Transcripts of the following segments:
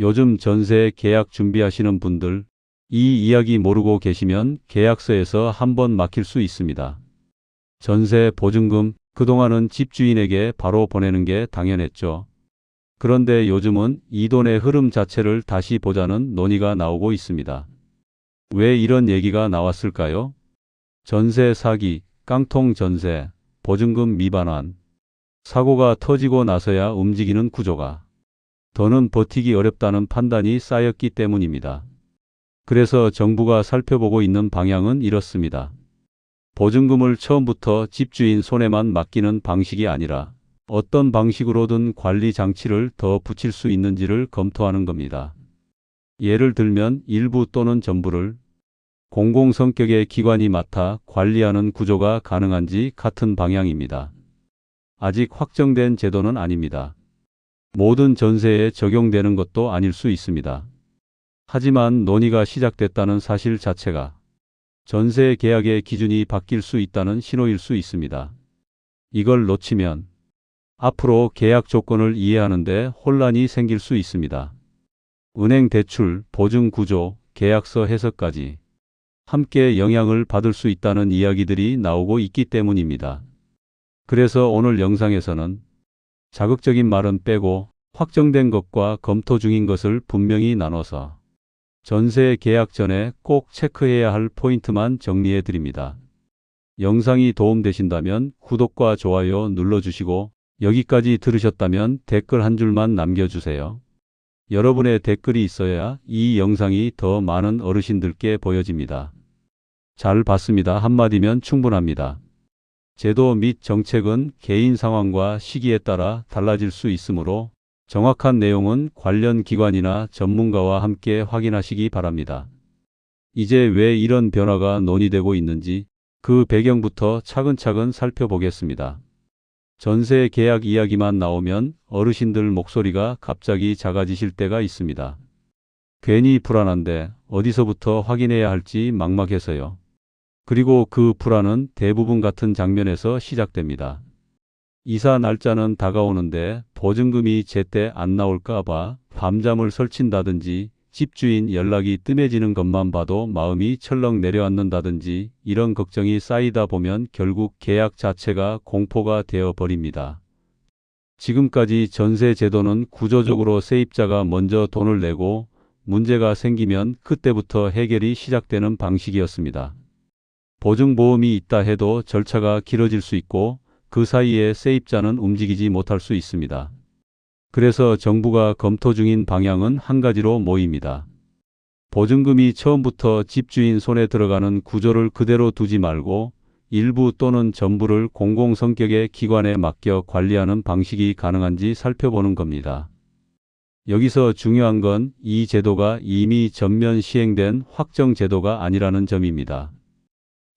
요즘 전세 계약 준비하시는 분들, 이 이야기 모르고 계시면 계약서에서 한번 막힐 수 있습니다. 전세 보증금, 그동안은 집주인에게 바로 보내는 게 당연했죠. 그런데 요즘은 이 돈의 흐름 자체를 다시 보자는 논의가 나오고 있습니다. 왜 이런 얘기가 나왔을까요? 전세 사기, 깡통 전세, 보증금 미반환. 사고가 터지고 나서야 움직이는 구조가 더는 버티기 어렵다는 판단이 쌓였기 때문입니다. 그래서 정부가 살펴보고 있는 방향은 이렇습니다. 보증금을 처음부터 집주인 손에만 맡기는 방식이 아니라 어떤 방식으로든 관리 장치를 더 붙일 수 있는지를 검토하는 겁니다. 예를 들면 일부 또는 전부를 공공 성격의 기관이 맡아 관리하는 구조가 가능한지 같은 방향입니다. 아직 확정된 제도는 아닙니다. 모든 전세에 적용되는 것도 아닐 수 있습니다. 하지만 논의가 시작됐다는 사실 자체가 전세 계약의 기준이 바뀔 수 있다는 신호일 수 있습니다. 이걸 놓치면 앞으로 계약 조건을 이해하는데 혼란이 생길 수 있습니다. 은행 대출, 보증 구조, 계약서 해석까지 함께 영향을 받을 수 있다는 이야기들이 나오고 있기 때문입니다. 그래서 오늘 영상에서는 자극적인 말은 빼고 확정된 것과 검토 중인 것을 분명히 나눠서 전세 계약 전에 꼭 체크해야 할 포인트만 정리해 드립니다. 영상이 도움되신다면 구독과 좋아요 눌러주시고 여기까지 들으셨다면 댓글 한 줄만 남겨주세요. 여러분의 댓글이 있어야 이 영상이 더 많은 어르신들께 보여집니다. 잘 봤습니다. 한마디면 충분합니다. 제도 및 정책은 개인 상황과 시기에 따라 달라질 수 있으므로 정확한 내용은 관련 기관이나 전문가와 함께 확인하시기 바랍니다. 이제 왜 이런 변화가 논의되고 있는지 그 배경부터 차근차근 살펴보겠습니다. 전세 계약 이야기만 나오면 어르신들 목소리가 갑자기 작아지실 때가 있습니다. 괜히 불안한데 어디서부터 확인해야 할지 막막해서요. 그리고 그 불안은 대부분 같은 장면에서 시작됩니다. 이사 날짜는 다가오는데 보증금이 제때 안 나올까 봐 밤잠을 설친다든지 집주인 연락이 뜸해지는 것만 봐도 마음이 철렁 내려앉는다든지 이런 걱정이 쌓이다 보면 결국 계약 자체가 공포가 되어 버립니다. 지금까지 전세 제도는 구조적으로 세입자가 먼저 돈을 내고 문제가 생기면 그때부터 해결이 시작되는 방식이었습니다. 보증보험이 있다 해도 절차가 길어질 수 있고 그 사이에 세입자는 움직이지 못할 수 있습니다. 그래서 정부가 검토 중인 방향은 한 가지로 모입니다. 보증금이 처음부터 집주인 손에 들어가는 구조를 그대로 두지 말고 일부 또는 전부를 공공 성격의 기관에 맡겨 관리하는 방식이 가능한지 살펴보는 겁니다. 여기서 중요한 건 이 제도가 이미 전면 시행된 확정 제도가 아니라는 점입니다.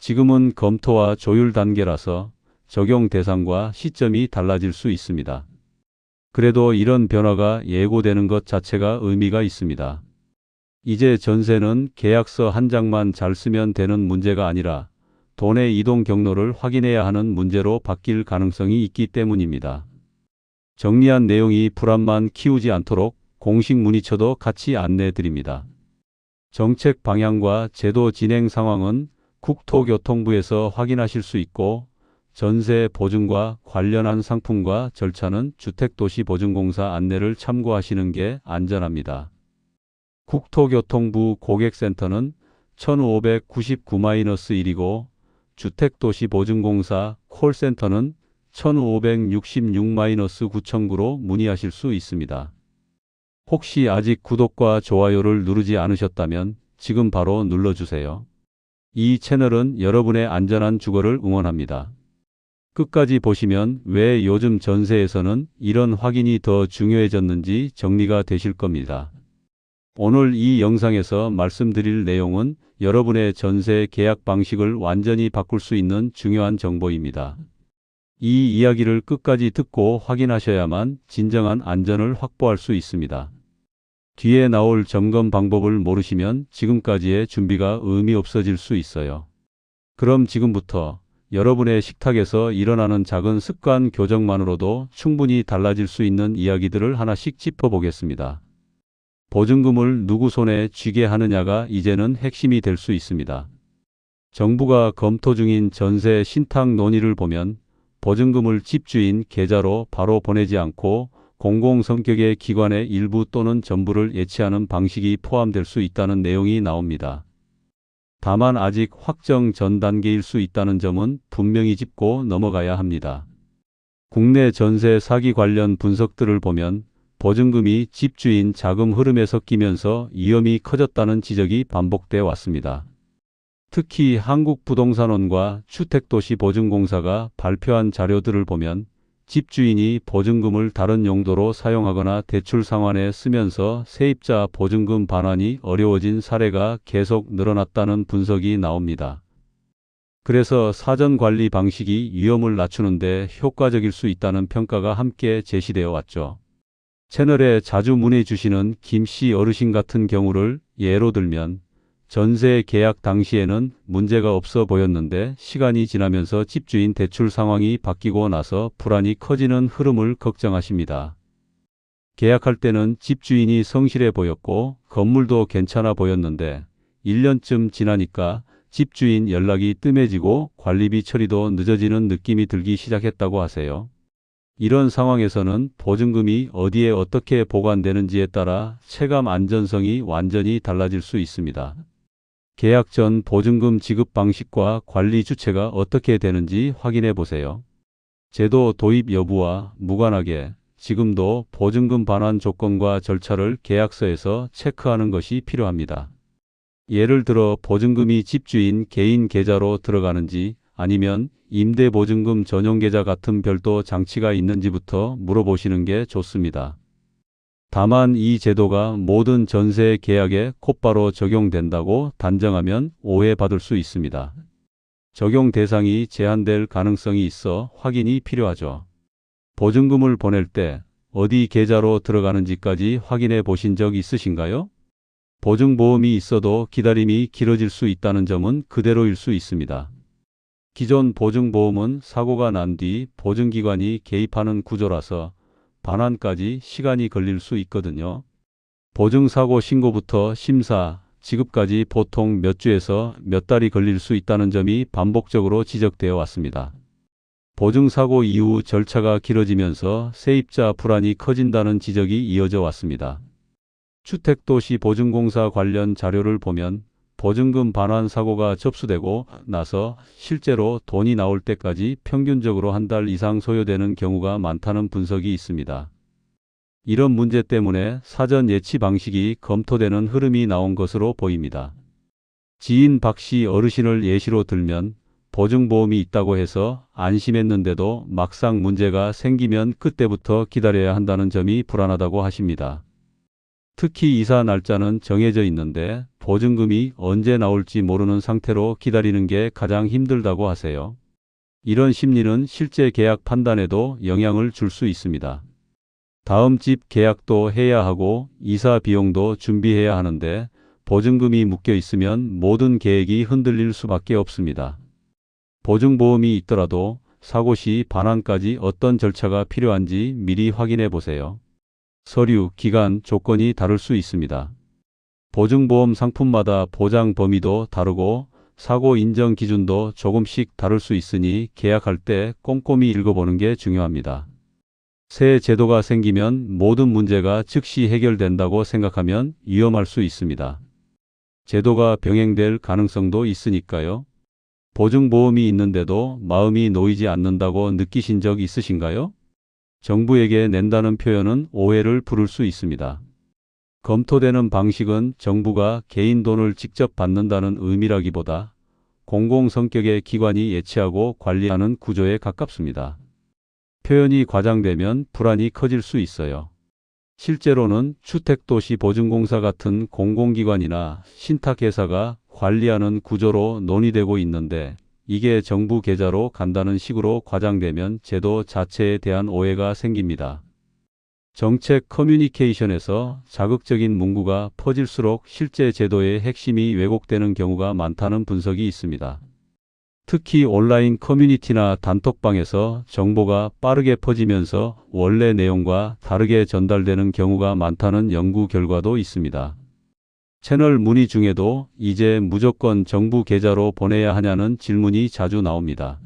지금은 검토와 조율 단계라서 적용 대상과 시점이 달라질 수 있습니다. 그래도 이런 변화가 예고되는 것 자체가 의미가 있습니다. 이제 전세는 계약서 한 장만 잘 쓰면 되는 문제가 아니라 돈의 이동 경로를 확인해야 하는 문제로 바뀔 가능성이 있기 때문입니다. 정리한 내용이 불안만 키우지 않도록 공식 문의처도 같이 안내 드립니다. 정책 방향과 제도 진행 상황은 국토교통부에서 확인하실 수 있고 전세 보증과 관련한 상품과 절차는 주택도시보증공사 안내를 참고하시는 게 안전합니다. 국토교통부 고객센터는 1599-1이고 주택도시보증공사 콜센터는 1566-9009로 문의하실 수 있습니다. 혹시 아직 구독과 좋아요를 누르지 않으셨다면 지금 바로 눌러주세요. 이 채널은 여러분의 안전한 주거를 응원합니다. 끝까지 보시면 왜 요즘 전세에서는 이런 확인이 더 중요해졌는지 정리가 되실 겁니다. 오늘 이 영상에서 말씀드릴 내용은 여러분의 전세 계약 방식을 완전히 바꿀 수 있는 중요한 정보입니다. 이 이야기를 끝까지 듣고 확인하셔야만 진정한 안전을 확보할 수 있습니다. 뒤에 나올 점검 방법을 모르시면 지금까지의 준비가 의미 없어질 수 있어요. 그럼 지금부터 여러분의 식탁에서 일어나는 작은 습관 교정만으로도 충분히 달라질 수 있는 이야기들을 하나씩 짚어보겠습니다. 보증금을 누구 손에 쥐게 하느냐가 이제는 핵심이 될 수 있습니다. 정부가 검토 중인 전세 신탁 논의를 보면 보증금을 집주인 계좌로 바로 보내지 않고 공공 성격의 기관의 일부 또는 전부를 예치하는 방식이 포함될 수 있다는 내용이 나옵니다. 다만 아직 확정 전 단계일 수 있다는 점은 분명히 짚고 넘어가야 합니다. 국내 전세 사기 관련 분석들을 보면 보증금이 집주인 자금 흐름에 섞이면서 위험이 커졌다는 지적이 반복돼 왔습니다. 특히 한국부동산원과 주택도시보증공사가 발표한 자료들을 보면 집주인이 보증금을 다른 용도로 사용하거나 대출 상환에 쓰면서 세입자 보증금 반환이 어려워진 사례가 계속 늘어났다는 분석이 나옵니다. 그래서 사전 관리 방식이 위험을 낮추는데 효과적일 수 있다는 평가가 함께 제시되어 왔죠. 채널에 자주 문의 주시는 김 씨 어르신 같은 경우를 예로 들면 전세 계약 당시에는 문제가 없어 보였는데 시간이 지나면서 집주인 대출 상황이 바뀌고 나서 불안이 커지는 흐름을 걱정하십니다. 계약할 때는 집주인이 성실해 보였고 건물도 괜찮아 보였는데 1년쯤 지나니까 집주인 연락이 뜸해지고 관리비 처리도 늦어지는 느낌이 들기 시작했다고 하세요. 이런 상황에서는 보증금이 어디에 어떻게 보관되는지에 따라 체감 안전성이 완전히 달라질 수 있습니다. 계약 전 보증금 지급 방식과 관리 주체가 어떻게 되는지 확인해 보세요. 제도 도입 여부와 무관하게 지금도 보증금 반환 조건과 절차를 계약서에서 체크하는 것이 필요합니다. 예를 들어 보증금이 집주인 개인 계좌로 들어가는지 아니면 임대보증금 전용 계좌 같은 별도 장치가 있는지부터 물어보시는 게 좋습니다. 다만 이 제도가 모든 전세 계약에 곧바로 적용된다고 단정하면 오해받을 수 있습니다. 적용 대상이 제한될 가능성이 있어 확인이 필요하죠. 보증금을 보낼 때 어디 계좌로 들어가는지까지 확인해 보신 적 있으신가요? 보증보험이 있어도 기다림이 길어질 수 있다는 점은 그대로일 수 있습니다. 기존 보증보험은 사고가 난 뒤 보증기관이 개입하는 구조라서 반환까지 시간이 걸릴 수 있거든요. 보증사고 신고부터 심사, 지급까지 보통 몇 주에서 몇 달이 걸릴 수 있다는 점이 반복적으로 지적되어 왔습니다. 보증사고 이후 절차가 길어지면서 세입자 불안이 커진다는 지적이 이어져 왔습니다. 주택도시보증공사 관련 자료를 보면 보증금 반환 사고가 접수되고 나서 실제로 돈이 나올 때까지 평균적으로 한 달 이상 소요되는 경우가 많다는 분석이 있습니다. 이런 문제 때문에 사전 예치 방식이 검토되는 흐름이 나온 것으로 보입니다. 지인 박 씨 어르신을 예시로 들면 보증보험이 있다고 해서 안심했는데도 막상 문제가 생기면 그때부터 기다려야 한다는 점이 불안하다고 하십니다. 특히 이사 날짜는 정해져 있는데 보증금이 언제 나올지 모르는 상태로 기다리는 게 가장 힘들다고 하세요. 이런 심리는 실제 계약 판단에도 영향을 줄 수 있습니다. 다음 집 계약도 해야 하고 이사 비용도 준비해야 하는데 보증금이 묶여 있으면 모든 계획이 흔들릴 수밖에 없습니다. 보증보험이 있더라도 사고 시 반환까지 어떤 절차가 필요한지 미리 확인해 보세요. 서류, 기간, 조건이 다를 수 있습니다. 보증보험 상품마다 보장 범위도 다르고 사고 인정 기준도 조금씩 다를 수 있으니 계약할 때 꼼꼼히 읽어보는 게 중요합니다. 새 제도가 생기면 모든 문제가 즉시 해결된다고 생각하면 위험할 수 있습니다. 제도가 병행될 가능성도 있으니까요. 보증보험이 있는데도 마음이 놓이지 않는다고 느끼신 적 있으신가요? 정부에게 낸다는 표현은 오해를 부를 수 있습니다. 검토되는 방식은 정부가 개인 돈을 직접 받는다는 의미라기보다 공공 성격의 기관이 예치하고 관리하는 구조에 가깝습니다. 표현이 과장되면 불안이 커질 수 있어요. 실제로는 주택도시보증공사 같은 공공기관이나 신탁회사가 관리하는 구조로 논의되고 있는데 이게 정부 계좌로 간다는 식으로 과장되면 제도 자체에 대한 오해가 생깁니다. 정책 커뮤니케이션에서 자극적인 문구가 퍼질수록 실제 제도의 핵심이 왜곡되는 경우가 많다는 분석이 있습니다. 특히 온라인 커뮤니티나 단톡방에서 정보가 빠르게 퍼지면서 원래 내용과 다르게 전달되는 경우가 많다는 연구 결과도 있습니다. 채널 문의 중에도 이제 무조건 정부 계좌로 보내야 하냐는 질문이 자주 나옵니다.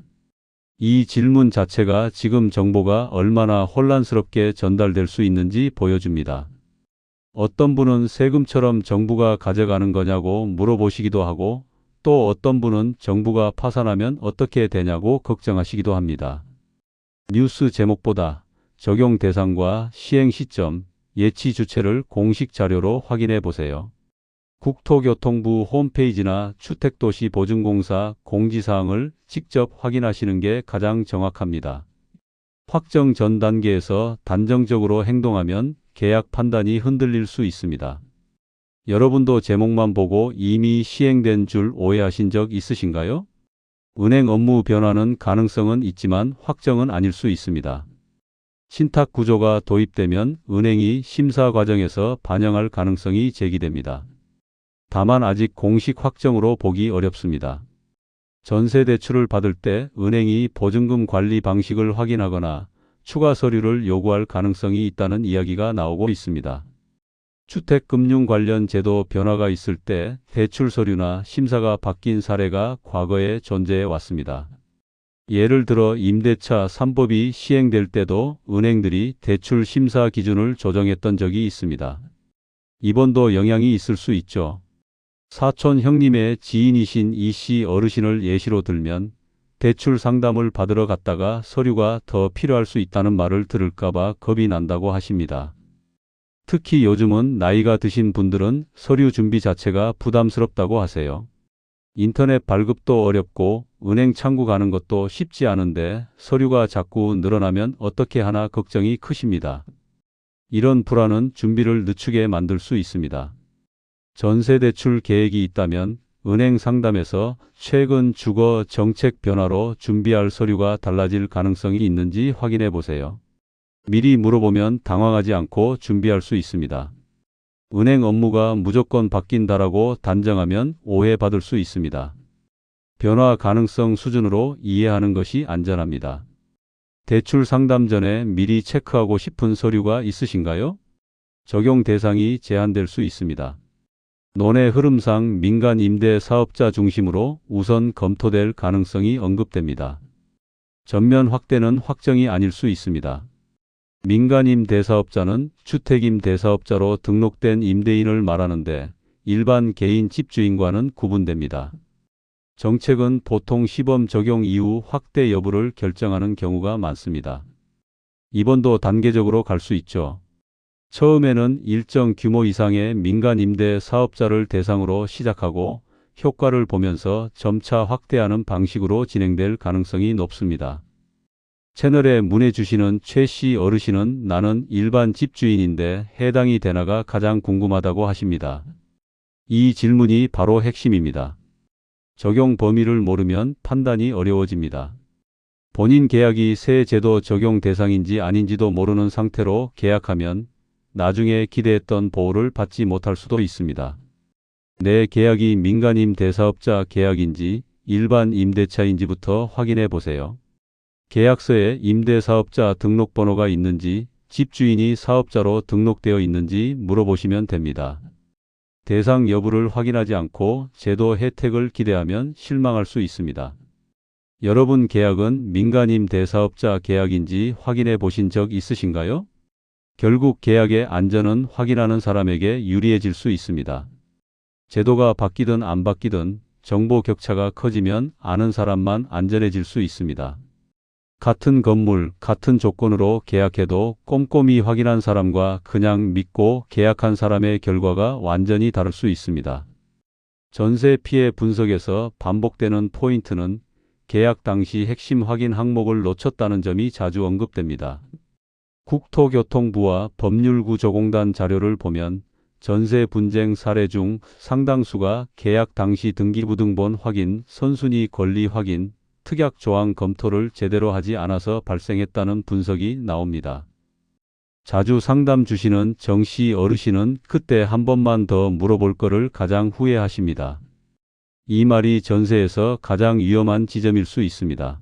이 질문 자체가 지금 정보가 얼마나 혼란스럽게 전달될 수 있는지 보여줍니다. 어떤 분은 세금처럼 정부가 가져가는 거냐고 물어보시기도 하고 또 어떤 분은 정부가 파산하면 어떻게 되냐고 걱정하시기도 합니다. 뉴스 제목보다 적용 대상과 시행 시점, 예치 주체를 공식 자료로 확인해 보세요. 국토교통부 홈페이지나 주택도시보증공사 공지사항을 직접 확인하시는 게 가장 정확합니다. 확정 전 단계에서 단정적으로 행동하면 계약 판단이 흔들릴 수 있습니다. 여러분도 제목만 보고 이미 시행된 줄 오해하신 적 있으신가요? 은행 업무 변화는 가능성은 있지만 확정은 아닐 수 있습니다. 신탁 구조가 도입되면 은행이 심사 과정에서 반영할 가능성이 제기됩니다. 다만 아직 공식 확정으로 보기 어렵습니다. 전세 대출을 받을 때 은행이 보증금 관리 방식을 확인하거나 추가 서류를 요구할 가능성이 있다는 이야기가 나오고 있습니다. 주택금융 관련 제도 변화가 있을 때 대출 서류나 심사가 바뀐 사례가 과거에 존재해 왔습니다. 예를 들어 임대차 3법이 시행될 때도 은행들이 대출 심사 기준을 조정했던 적이 있습니다. 이번도 영향이 있을 수 있죠. 사촌 형님의 지인이신 이 씨 어르신을 예시로 들면 대출 상담을 받으러 갔다가 서류가 더 필요할 수 있다는 말을 들을까봐 겁이 난다고 하십니다. 특히 요즘은 나이가 드신 분들은 서류 준비 자체가 부담스럽다고 하세요. 인터넷 발급도 어렵고 은행 창구 가는 것도 쉽지 않은데 서류가 자꾸 늘어나면 어떻게 하나 걱정이 크십니다. 이런 불안은 준비를 늦추게 만들 수 있습니다. 전세대출 계획이 있다면 은행 상담에서 최근 주거 정책 변화로 준비할 서류가 달라질 가능성이 있는지 확인해 보세요. 미리 물어보면 당황하지 않고 준비할 수 있습니다. 은행 업무가 무조건 바뀐다라고 단정하면 오해받을 수 있습니다. 변화 가능성 수준으로 이해하는 것이 안전합니다. 대출 상담 전에 미리 체크하고 싶은 서류가 있으신가요? 적용 대상이 제한될 수 있습니다. 논의 흐름상 민간 임대 사업자 중심으로 우선 검토될 가능성이 언급됩니다. 전면 확대는 확정이 아닐 수 있습니다. 민간 임 대사업자는 주택 임 대사업자로 등록된 임대인을 말하는데 일반 개인 집주인과는 구분됩니다. 정책은 보통 시범 적용 이후 확대 여부를 결정하는 경우가 많습니다. 이번도 단계적으로 갈 수 있죠. 처음에는 일정 규모 이상의 민간 임대 사업자를 대상으로 시작하고 효과를 보면서 점차 확대하는 방식으로 진행될 가능성이 높습니다. 채널에 문의 주시는 최 씨 어르신은 나는 일반 집주인인데 해당이 되나가 가장 궁금하다고 하십니다. 이 질문이 바로 핵심입니다. 적용 범위를 모르면 판단이 어려워집니다. 본인 계약이 새 제도 적용 대상인지 아닌지도 모르는 상태로 계약하면 나중에 기대했던 보호를 받지 못할 수도 있습니다. 내 계약이 민간임 대사업자 계약인지 일반 임대차인지부터 확인해 보세요. 계약서에 임대사업자 등록번호가 있는지 집주인이 사업자로 등록되어 있는지 물어보시면 됩니다. 대상 여부를 확인하지 않고 제도 혜택을 기대하면 실망할 수 있습니다. 여러분 계약은 민간임 대사업자 계약인지 확인해 보신 적 있으신가요? 결국 계약의 안전은 확인하는 사람에게 유리해질 수 있습니다. 제도가 바뀌든 안 바뀌든 정보 격차가 커지면 아는 사람만 안전해질 수 있습니다. 같은 건물, 같은 조건으로 계약해도 꼼꼼히 확인한 사람과 그냥 믿고 계약한 사람의 결과가 완전히 다를 수 있습니다. 전세 피해 분석에서 반복되는 포인트는 계약 당시 핵심 확인 항목을 놓쳤다는 점이 자주 언급됩니다. 국토교통부와 법률구조공단 자료를 보면 전세 분쟁 사례 중 상당수가 계약 당시 등기부등본 확인, 선순위 권리 확인, 특약 조항 검토를 제대로 하지 않아서 발생했다는 분석이 나옵니다. 자주 상담 주시는 정씨 어르신은 그때 한 번만 더 물어볼 거를 가장 후회하십니다. 이 말이 전세에서 가장 위험한 지점일 수 있습니다.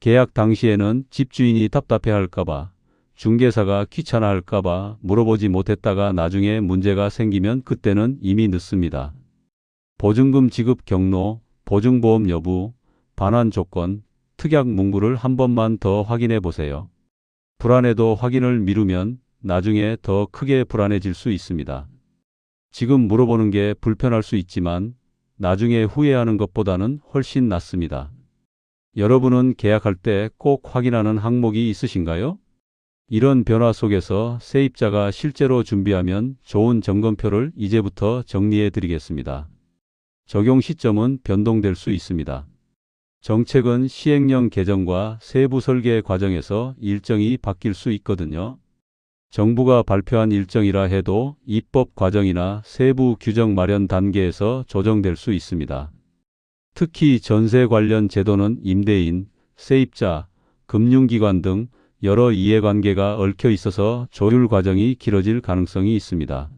계약 당시에는 집주인이 답답해 할까봐, 중개사가 귀찮아 할까봐 물어보지 못했다가 나중에 문제가 생기면 그때는 이미 늦습니다. 보증금 지급 경로, 보증보험 여부, 반환 조건, 특약 문구를 한 번만 더 확인해 보세요. 불안해도 확인을 미루면 나중에 더 크게 불안해질 수 있습니다. 지금 물어보는 게 불편할 수 있지만 나중에 후회하는 것보다는 훨씬 낫습니다. 여러분은 계약할 때 꼭 확인하는 항목이 있으신가요? 이런 변화 속에서 세입자가 실제로 준비하면 좋은 점검표를 이제부터 정리해 드리겠습니다. 적용 시점은 변동될 수 있습니다. 정책은 시행령 개정과 세부 설계 과정에서 일정이 바뀔 수 있거든요. 정부가 발표한 일정이라 해도 입법 과정이나 세부 규정 마련 단계에서 조정될 수 있습니다. 특히 전세 관련 제도는 임대인, 세입자, 금융기관 등 여러 이해관계가 얽혀 있어서 조율 과정이 길어질 가능성이 있습니다.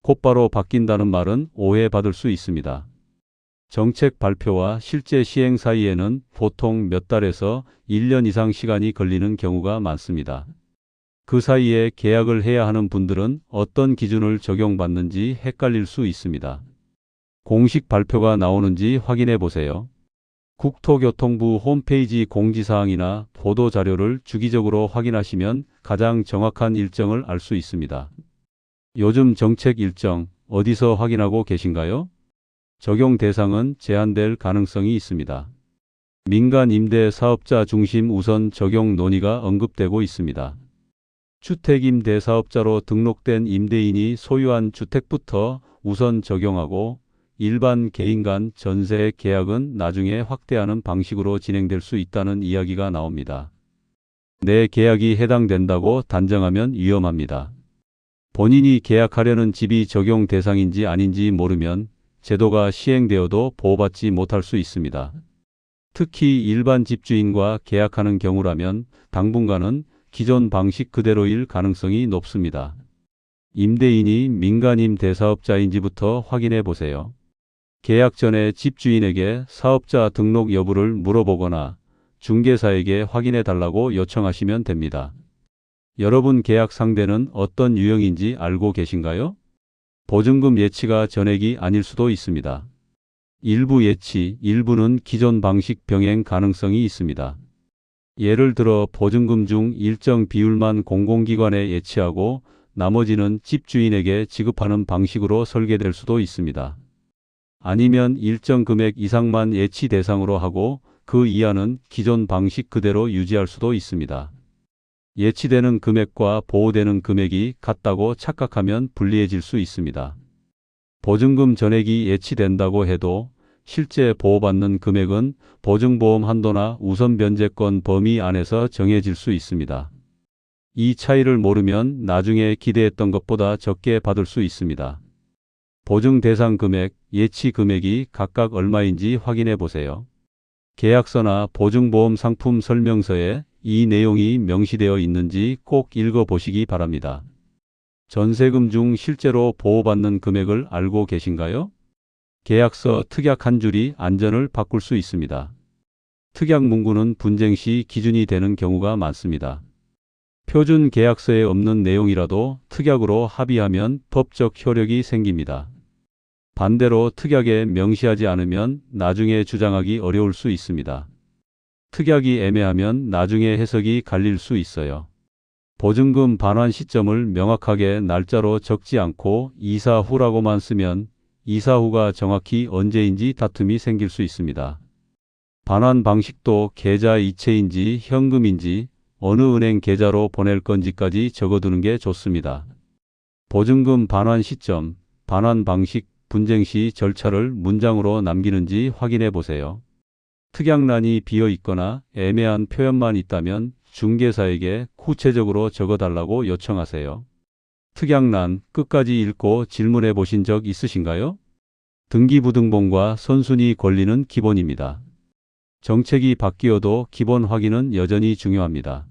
곧바로 바뀐다는 말은 오해받을 수 있습니다. 정책 발표와 실제 시행 사이에는 보통 몇 달에서 1년 이상 시간이 걸리는 경우가 많습니다. 그 사이에 계약을 해야 하는 분들은 어떤 기준을 적용받는지 헷갈릴 수 있습니다. 공식 발표가 나오는지 확인해 보세요. 국토교통부 홈페이지 공지사항이나 보도자료를 주기적으로 확인하시면 가장 정확한 일정을 알 수 있습니다. 요즘 정책 일정 어디서 확인하고 계신가요? 적용 대상은 제한될 가능성이 있습니다. 민간 임대 사업자 중심 우선 적용 논의가 언급되고 있습니다. 주택임대 사업자로 등록된 임대인이 소유한 주택부터 우선 적용하고 일반 개인 간 전세 계약은 나중에 확대하는 방식으로 진행될 수 있다는 이야기가 나옵니다. 내 계약이 해당된다고 단정하면 위험합니다. 본인이 계약하려는 집이 적용 대상인지 아닌지 모르면 제도가 시행되어도 보호받지 못할 수 있습니다. 특히 일반 집주인과 계약하는 경우라면 당분간은 기존 방식 그대로일 가능성이 높습니다. 임대인이 민간임 대사업자인지부터 확인해 보세요. 계약 전에 집주인에게 사업자 등록 여부를 물어보거나 중개사에게 확인해 달라고 요청하시면 됩니다. 여러분 계약 상대는 어떤 유형인지 알고 계신가요? 보증금 예치가 전액이 아닐 수도 있습니다. 일부 예치, 일부는 기존 방식 병행 가능성이 있습니다. 예를 들어 보증금 중 일정 비율만 공공기관에 예치하고 나머지는 집주인에게 지급하는 방식으로 설계될 수도 있습니다. 아니면 일정 금액 이상만 예치 대상으로 하고 그 이하는 기존 방식 그대로 유지할 수도 있습니다. 예치되는 금액과 보호되는 금액이 같다고 착각하면 불리해질 수 있습니다. 보증금 전액이 예치된다고 해도 실제 보호받는 금액은 보증보험 한도나 우선 변제권 범위 안에서 정해질 수 있습니다. 이 차이를 모르면 나중에 기대했던 것보다 적게 받을 수 있습니다. 보증 대상 금액, 예치 금액이 각각 얼마인지 확인해 보세요. 계약서나 보증보험 상품 설명서에 이 내용이 명시되어 있는지 꼭 읽어보시기 바랍니다. 전세금 중 실제로 보호받는 금액을 알고 계신가요? 계약서 특약 한 줄이 안전을 바꿀 수 있습니다. 특약 문구는 분쟁 시 기준이 되는 경우가 많습니다. 표준 계약서에 없는 내용이라도 특약으로 합의하면 법적 효력이 생깁니다. 반대로 특약에 명시하지 않으면 나중에 주장하기 어려울 수 있습니다. 특약이 애매하면 나중에 해석이 갈릴 수 있어요. 보증금 반환 시점을 명확하게 날짜로 적지 않고 이사 후라고만 쓰면 이사 후가 정확히 언제인지 다툼이 생길 수 있습니다. 반환 방식도 계좌 이체인지 현금인지 어느 은행 계좌로 보낼 건지까지 적어두는 게 좋습니다. 보증금 반환 시점, 반환 방식, 분쟁 시 절차를 문장으로 남기는지 확인해 보세요. 특약란이 비어 있거나 애매한 표현만 있다면 중개사에게 구체적으로 적어달라고 요청하세요. 특약란 끝까지 읽고 질문해 보신 적 있으신가요? 등기부등본과 선순위 권리는 기본입니다. 정책이 바뀌어도 기본 확인은 여전히 중요합니다.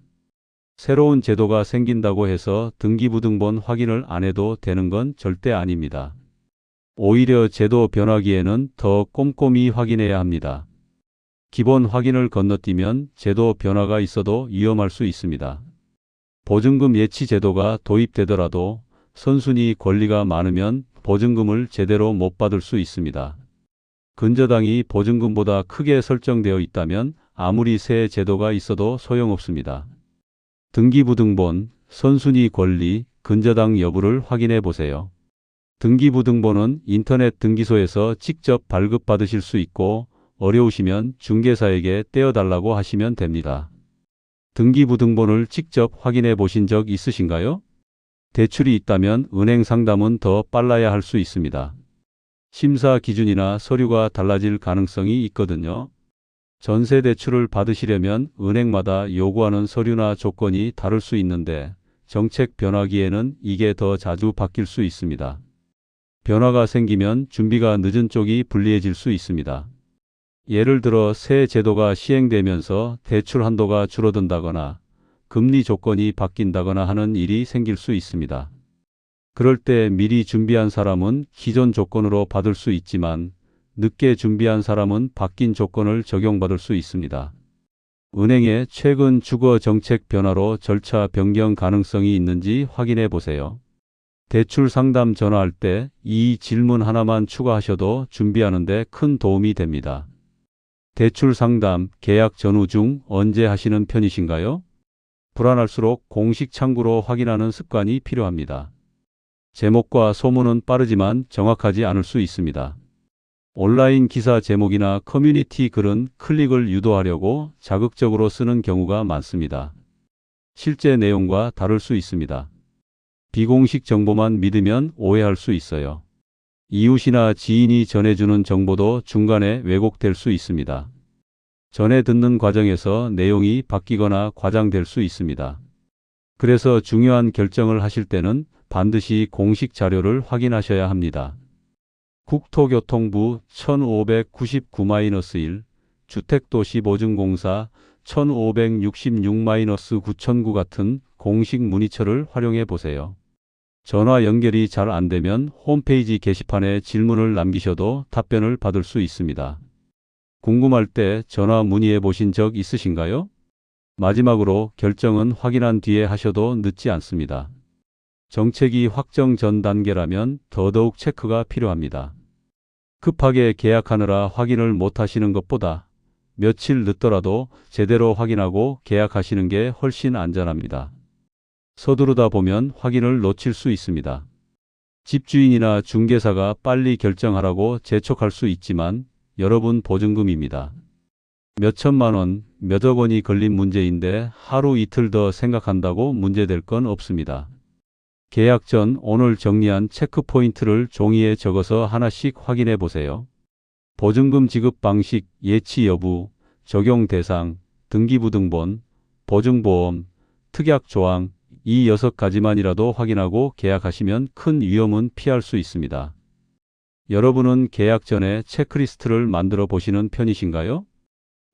새로운 제도가 생긴다고 해서 등기부등본 확인을 안 해도 되는 건 절대 아닙니다. 오히려 제도 변화기에는 더 꼼꼼히 확인해야 합니다. 기본 확인을 건너뛰면 제도 변화가 있어도 위험할 수 있습니다. 보증금 예치 제도가 도입되더라도 선순위 권리가 많으면 보증금을 제대로 못 받을 수 있습니다. 근저당이 보증금보다 크게 설정되어 있다면 아무리 새 제도가 있어도 소용없습니다. 등기부등본, 선순위 권리, 근저당 여부를 확인해 보세요. 등기부등본은 인터넷 등기소에서 직접 발급받으실 수 있고 어려우시면 중개사에게 떼어달라고 하시면 됩니다. 등기부등본을 직접 확인해 보신 적 있으신가요? 대출이 있다면 은행 상담은 더 빨라야 할 수 있습니다. 심사 기준이나 서류가 달라질 가능성이 있거든요. 전세 대출을 받으시려면 은행마다 요구하는 서류나 조건이 다를 수 있는데 정책 변화기에는 이게 더 자주 바뀔 수 있습니다. 변화가 생기면 준비가 늦은 쪽이 불리해질 수 있습니다. 예를 들어 새 제도가 시행되면서 대출 한도가 줄어든다거나 금리 조건이 바뀐다거나 하는 일이 생길 수 있습니다. 그럴 때 미리 준비한 사람은 기존 조건으로 받을 수 있지만 늦게 준비한 사람은 바뀐 조건을 적용받을 수 있습니다. 은행의 최근 주거 정책 변화로 절차 변경 가능성이 있는지 확인해 보세요. 대출 상담 전화할 때 이 질문 하나만 추가하셔도 준비하는데 큰 도움이 됩니다. 대출 상담, 계약 전후 중 언제 하시는 편이신가요? 불안할수록 공식 창구로 확인하는 습관이 필요합니다. 제목과 소문은 빠르지만 정확하지 않을 수 있습니다. 온라인 기사 제목이나 커뮤니티 글은 클릭을 유도하려고 자극적으로 쓰는 경우가 많습니다. 실제 내용과 다를 수 있습니다. 비공식 정보만 믿으면 오해할 수 있어요. 이웃이나 지인이 전해주는 정보도 중간에 왜곡될 수 있습니다. 전해 듣는 과정에서 내용이 바뀌거나 과장될 수 있습니다. 그래서 중요한 결정을 하실 때는 반드시 공식 자료를 확인하셔야 합니다. 국토교통부 1599-1 주택도시보증공사 1566-9009 같은 공식 문의처를 활용해 보세요. 전화 연결이 잘 안 되면 홈페이지 게시판에 질문을 남기셔도 답변을 받을 수 있습니다. 궁금할 때 전화 문의해 보신 적 있으신가요? 마지막으로 결정은 확인한 뒤에 하셔도 늦지 않습니다. 정책이 확정 전 단계라면 더더욱 체크가 필요합니다. 급하게 계약하느라 확인을 못 하시는 것보다 며칠 늦더라도 제대로 확인하고 계약하시는 게 훨씬 안전합니다. 서두르다 보면 확인을 놓칠 수 있습니다. 집주인이나 중개사가 빨리 결정하라고 재촉할 수 있지만 여러분 보증금입니다. 몇 천만 원, 몇억 원이 걸린 문제인데 하루 이틀 더 생각한다고 문제될 건 없습니다. 계약 전 오늘 정리한 체크 포인트를 종이에 적어서 하나씩 확인해 보세요. 보증금 지급 방식, 예치 여부, 적용 대상, 등기부등본, 보증보험, 특약 조항, 이 여섯 가지만이라도 확인하고 계약하시면 큰 위험은 피할 수 있습니다. 여러분은 계약 전에 체크리스트를 만들어 보시는 편이신가요?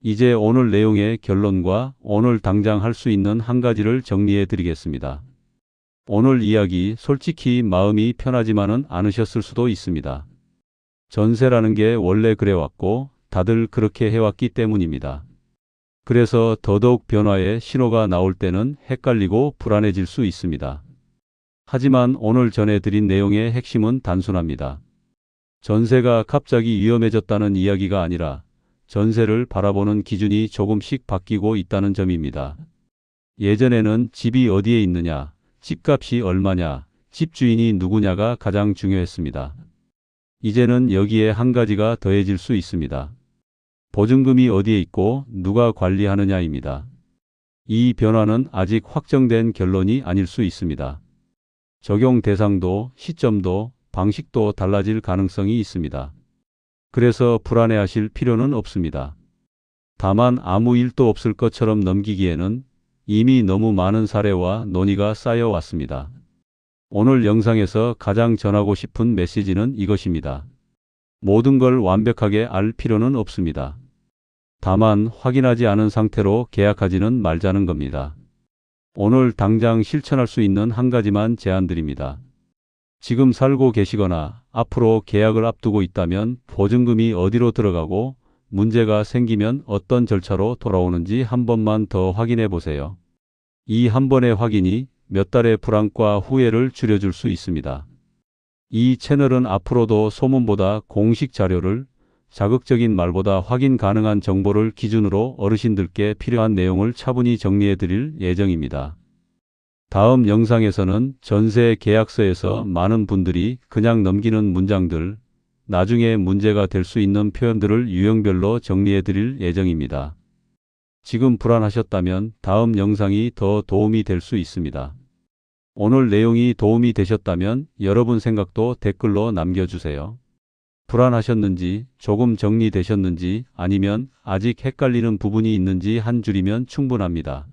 이제 오늘 내용의 결론과 오늘 당장 할 수 있는 한 가지를 정리해 드리겠습니다. 오늘 이야기 솔직히 마음이 편하지만은 않으셨을 수도 있습니다. 전세라는 게 원래 그래왔고 다들 그렇게 해왔기 때문입니다. 그래서 더더욱 변화의 신호가 나올 때는 헷갈리고 불안해질 수 있습니다. 하지만 오늘 전해드린 내용의 핵심은 단순합니다. 전세가 갑자기 위험해졌다는 이야기가 아니라 전세를 바라보는 기준이 조금씩 바뀌고 있다는 점입니다. 예전에는 집이 어디에 있느냐, 집값이 얼마냐, 집주인이 누구냐가 가장 중요했습니다. 이제는 여기에 한 가지가 더해질 수 있습니다. 보증금이 어디에 있고 누가 관리하느냐입니다. 이 변화는 아직 확정된 결론이 아닐 수 있습니다. 적용 대상도 시점도 방식도 달라질 가능성이 있습니다. 그래서 불안해하실 필요는 없습니다. 다만 아무 일도 없을 것처럼 넘기기에는 이미 너무 많은 사례와 논의가 쌓여왔습니다. 오늘 영상에서 가장 전하고 싶은 메시지는 이것입니다. 모든 걸 완벽하게 알 필요는 없습니다. 다만 확인하지 않은 상태로 계약하지는 말자는 겁니다. 오늘 당장 실천할 수 있는 한 가지만 제안드립니다. 지금 살고 계시거나 앞으로 계약을 앞두고 있다면 보증금이 어디로 들어가고 문제가 생기면 어떤 절차로 돌아오는지 한 번만 더 확인해 보세요. 이 한 번의 확인이 몇 달의 불안과 후회를 줄여줄 수 있습니다. 이 채널은 앞으로도 소문보다 공식 자료를 자극적인 말보다 확인 가능한 정보를 기준으로 어르신들께 필요한 내용을 차분히 정리해 드릴 예정입니다. 다음 영상에서는 전세 계약서에서 많은 분들이 그냥 넘기는 문장들, 나중에 문제가 될 수 있는 표현들을 유형별로 정리해 드릴 예정입니다. 지금 불안하셨다면 다음 영상이 더 도움이 될 수 있습니다. 오늘 내용이 도움이 되셨다면 여러분 생각도 댓글로 남겨주세요. 불안하셨는지, 조금 정리되셨는지, 아니면 아직 헷갈리는 부분이 있는지 한 줄이면 충분합니다.